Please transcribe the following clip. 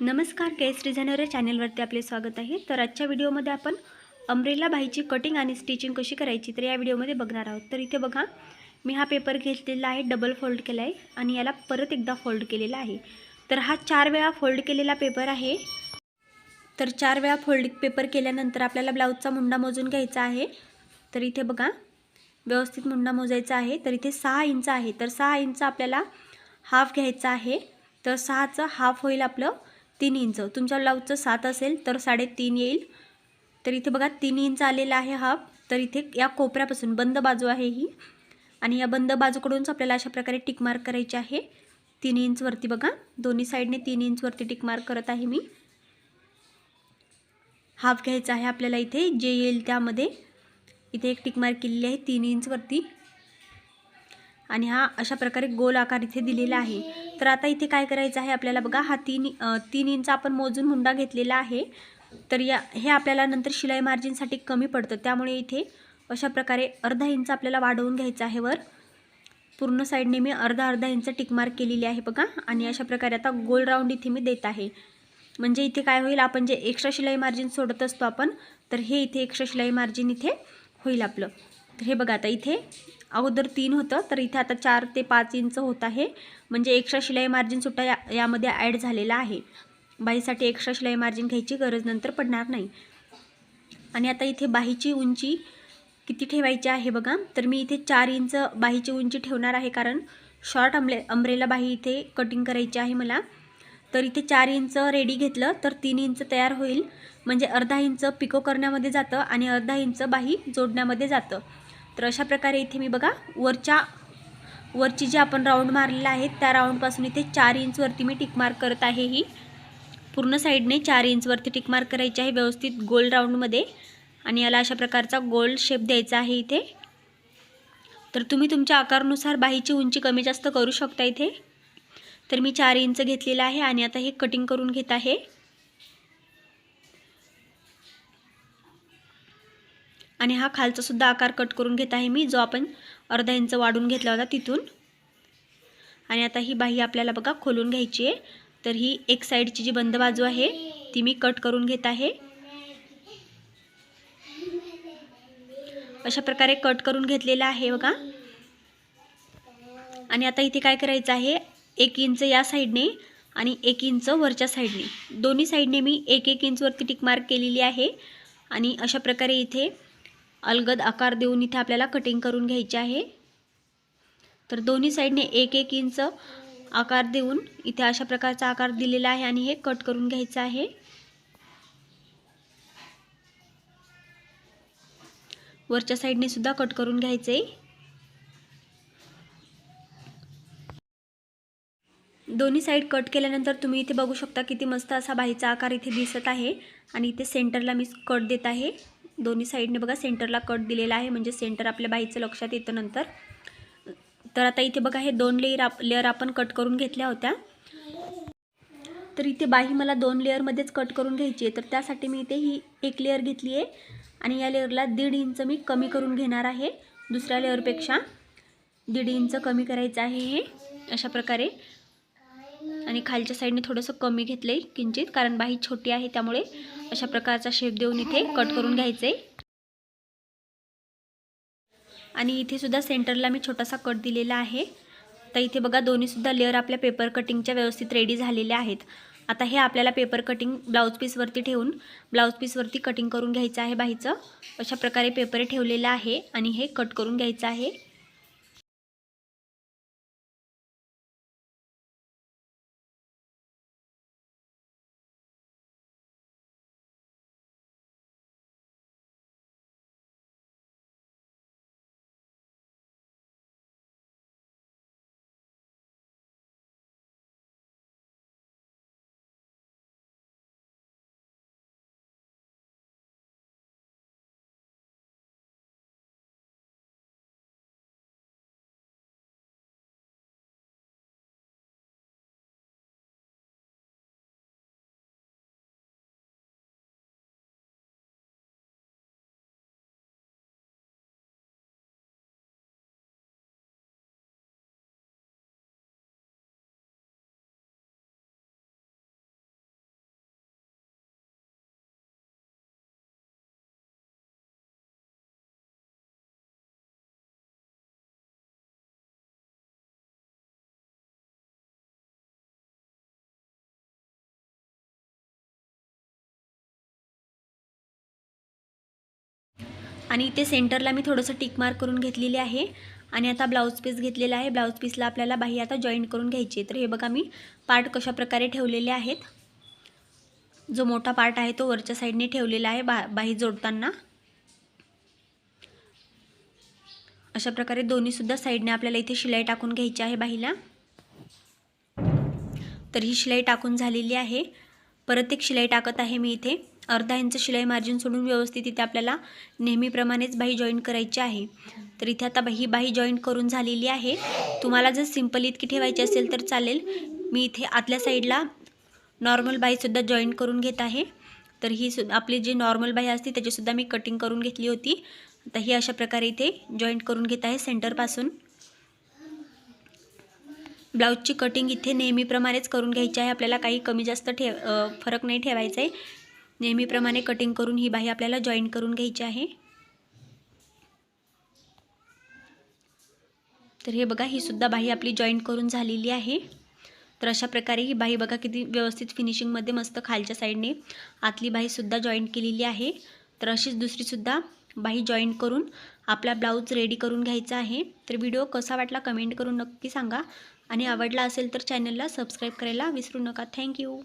नमस्कार केसरी डिझायनर या चॅनलवरती आपले स्वागत आहे. तर आजच्या व्हिडिओमध्ये आपण अम्ब्रेला बाईची कटिंग आणि स्टिचिंग कशी करायची तर या व्हिडिओमध्ये बघणार आहोत. तर इथे बघा मी हा पेपर घेतलेला आहे डबल फोल्ड केला आहे आणि याला परत एकदा फोल्ड केलेला आहे. तर हा चार वेळा फोल्ड केलेला पेपर आहे. तर चार वेळा फोल्ड पेपर केल्यानंतर आपल्याला ब्लाऊजचा मुंडा मोजून घ्यायचा आहे. तर इथे बघा व्यवस्थित मुंडा मोजायचा आहे. तर इथे सहा इंच आहे. तर सहा इंच आपल्याला हाफ घ्यायचा आहे. तर सहाचं हाफ होईल आपलं तीन इंच. तुमच्या ब्लाऊजचं सात असेल तर साडेतीन येईल. तर इथे बघा तीन इंच आलेला आहे हाफ तर इथे या कोपऱ्यापासून बंद बाजू आहे ही. आणि या बंद बाजूकडूनच आपल्याला अशा प्रकारे टिक मार्क करायची आहे. तीन इंचवरती बघा दोन्ही साईडने तीन इंचवरती टिक मार्क करत आहे मी. हाफ घ्यायचा आहे आपल्याला इथे जे येईल त्यामध्ये. इथे एक टिक मार्क केलेली आहे तीन इंचवरती आणि हा अशा प्रकारे गोल आकार इथे दिलेला आहे. तर आता इथे काय करायचं आहे आपल्याला बघा हा तीन तीन इंच आपण मोजून हुंडा घेतलेला आहे. तर या हे आपल्याला नंतर शिलाई मार्जिनसाठी कमी पडतं. त्यामुळे इथे अशा प्रकारे अर्धा इंच आपल्याला वाढवून घ्यायचं आहे वर. पूर्ण साईडने मी अर्धा अर्धा इंच टिकमार्क केलेली आहे बघा. आणि अशा प्रकारे आता गोल राऊंड इथे मी देत आहे. म्हणजे इथे काय होईल आपण जे एक्स्ट्रा शिलाई मार्जिन सोडत असतो आपण तर हे इथे एक्स्ट्रा शिलाई मार्जिन इथे होईल आपलं. तर हे बघा आता इथे अगोदर तीन होतं तर इथे आता चार ते पाच इंच होत आहे. म्हणजे एक्स्ट्रा शिलाई मार्जिन सुद्धा या यामध्ये ॲड झालेला आहे. बाहीसाठी एक्स्ट्रा शिलाई मार्जिन घ्यायची गरज नंतर पडणार नाही. आणि आता इथे बाहीची उंची किती ठेवायची आहे बघा. तर मी इथे चार इंच बाहीची उंची ठेवणार आहे कारण शॉर्ट अम्ब्रे अम्ब्रेला बाही इथे कटिंग करायची आहे मला. तर इथे चार इंच रेडी घेतलं तर तीन इंच तयार होईल. म्हणजे अर्धा इंच पिको करण्यामध्ये जातं आणि अर्धा इंच बाही जोडण्यामध्ये जातं. तर अशा प्रकारे इथे मी बघा वरच्या वरची जी आपण राऊंड मारलेला आहे त्या राऊंडपासून इथे चार इंचवरती मी टिक मार्क करत आहे ही. पूर्ण साईडने चार इंचवरती टिक मार्क करायची आहे व्यवस्थित गोल राऊंडमध्ये आणि याला अशा प्रकारचा गोल्ड शेप द्यायचा आहे इथे. तर तुम्ही तुमच्या आकारानुसार बाहीची उंची कमी जास्त करू शकता इथे. तर मी चार इंच घेतलेलं आहे आणि आता हे कटिंग करून घेत आहे. आणि हा खालचा सुद्धा आकार कट करून घेत आहे मी जो आपण अर्धा इंच वाढून घेतला होता तिथून. आणि आता ही बाही आपल्याला बघा खोलून घ्यायची आहे. तर ही एक साईडची जी बंद बाजू आहे ती मी कट करून घेत आहे. अशा प्रकारे कट करून घेतलेला आहे बघा. आणि आता इथे काय करायचं आहे एक इंच या साईडने आणि एक इंच वरच्या साईडने. दोन्ही साईडने मी एक एक इंचवरती टिक मार्क केलेली आहे. आणि अशा प्रकारे इथे अलगद आकार देऊन इथे आपल्याला कटिंग करून घ्यायचे आहे. तर दोन्ही साईडने एक एक इंच आकार देऊन इथे अशा प्रकारचा आकार दिलेला आहे आणि हे कट करून घ्यायचं आहे. वरच्या साईडने सुद्धा कट करून घ्यायचे. दोन्ही साईड कट केल्यानंतर तुम्ही इथे बघू शकता किती मस्त असा बाईचा आकार इथे दिसत आहे आणि इथे सेंटरला मी कट देत आहे. दोन्ही साईडने बघा सेंटरला कट दिलेला आहे म्हणजे सेंटर आपल्या बाईचं लक्षात येतं नंतर. तर आता इथे बघा हे दोन लेअर आप लेअर आपण कट करून घेतल्या होत्या. तर इथे बाही मला दोन लेअरमध्येच कट करून घ्यायची आहे तर त्यासाठी मी इथे ही एक लेअर घेतली आहे आणि या लेअरला दीड इंच मी कमी करून घेणार आहे दुसऱ्या लेअरपेक्षा. दीड इंच कमी करायचं आहे हे अशा प्रकारे. आणि खालच्या साईडने थोडंसं कमी घेतलं आहे किंचित कारण बाही छोटी आहे त्यामुळे अशा प्रकारचा शेप देऊन इथे कट करून घ्यायचं आहे आणि इथे सुद्धा सेंटरला मी छोटासा कट दिलेला आहे. तर इथे बघा दोन्हीसुद्धा लेअर आपल्या पेपर कटिंगच्या व्यवस्थित रेडी झालेल्या आहेत. आता हे आपल्याला पेपर कटिंग ब्लाऊज पीसवरती ठेवून ब्लाऊज पीसवरती कटिंग करून घ्यायचं आहे बाहीचं. अशा प्रकारे पेपर ठेवलेलं आहे आणि हे कट करून घ्यायचं आहे. आणि इथे सेंटरला मी थोडंसं टिक मार्क करून घेतलेली आहे. आणि आता ब्लाऊज पीस घेतलेला आहे. ब्लाऊज पीसला आपल्याला बाही आता जॉईंट करून घ्यायची आहे. तर हे बघा मी पार्ट कशा प्रकारे ठेवलेले आहेत. जो मोठा पार्ट आहे तो वरच्या साईडने ठेवलेला आहे बा बाही जोडताना. अशा प्रकारे दोन्हीसुद्धा साईडने आपल्याला इथे शिलाई टाकून घ्यायची आहे बाहीला. तर ही शिलाई टाकून झालेली आहे. परत एक शिलाई टाकत आहे मी इथे. अर्धा इंच शिलाई मार्जिन सोडून व्यवस्थित इथे आपल्याला नेहमीप्रमाणेच बाही जॉईन करायची आहे. तर इथे आता ही बाही जॉईन करून झालेली आहे. तुम्हाला जर सिंपल इतकी ठेवायची असेल तर चालेल. मी इथे आतल्या साईडला नॉर्मल बाहीसुद्धा जॉईन करून घेत आहे. तर ही सु आपली जी नॉर्मल बाही असते त्याचीसुद्धा मी कटिंग करून घेतली होती. आता ही अशा प्रकारे इथे जॉईंट करून घेत आहे सेंटरपासून ब्लाऊजची कटिंग इथे नेहमीप्रमाणेच करून घ्यायची आहे. आपल्याला काही कमी जास्त ठेव फरक नाही ठेवायचा आहे नेहमीप्रमाणे कटिंग करून ही बाही आपल्याला जॉईन करून घ्यायची आहे. तर हे बघा ही सुद्धा बाही आपली जॉईंट करून झालेली आहे. तर अशा प्रकारे ही बाही बघा किती व्यवस्थित फिनिशिंगमध्ये मस्त खालच्या साईडने आतली बाहीसुद्धा जॉईंट केलेली आहे. तर अशीच दुसरीसुद्धा बाही जॉईन करून आपला ब्लाऊज रेडी करून घ्यायचा आहे. तर व्हिडिओ कसा वाटला कमेंट करून नक्की सांगा. आणि आवडला असेल तर चॅनलला सबस्क्राईब करायला विसरू नका. थँक्यू